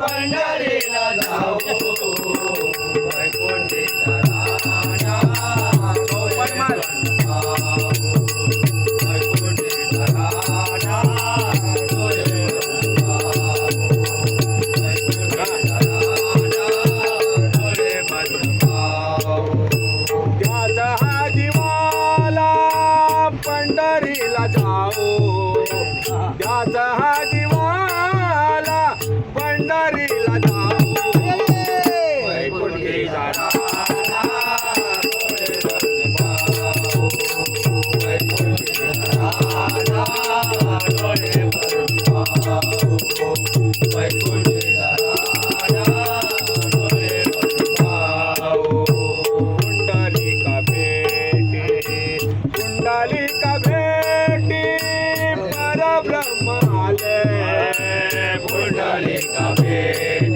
पंढरीला जाऊ ब्रह्माले बुलढाणे कामे.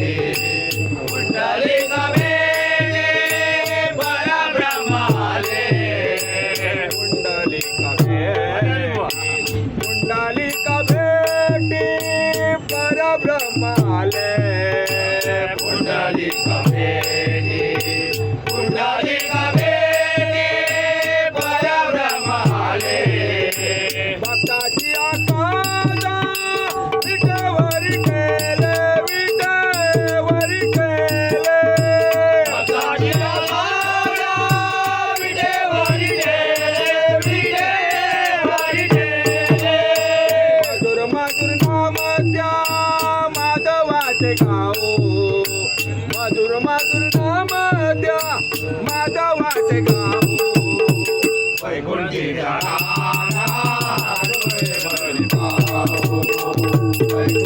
ते गाओ मधुर मधुर नाम द्या माता ते गाओ वैकुंठी वैकुंठी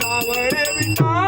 सावरे बिटा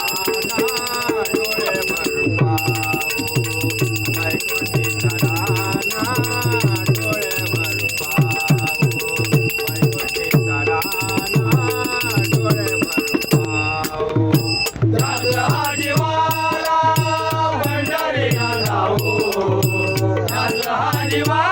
परिवार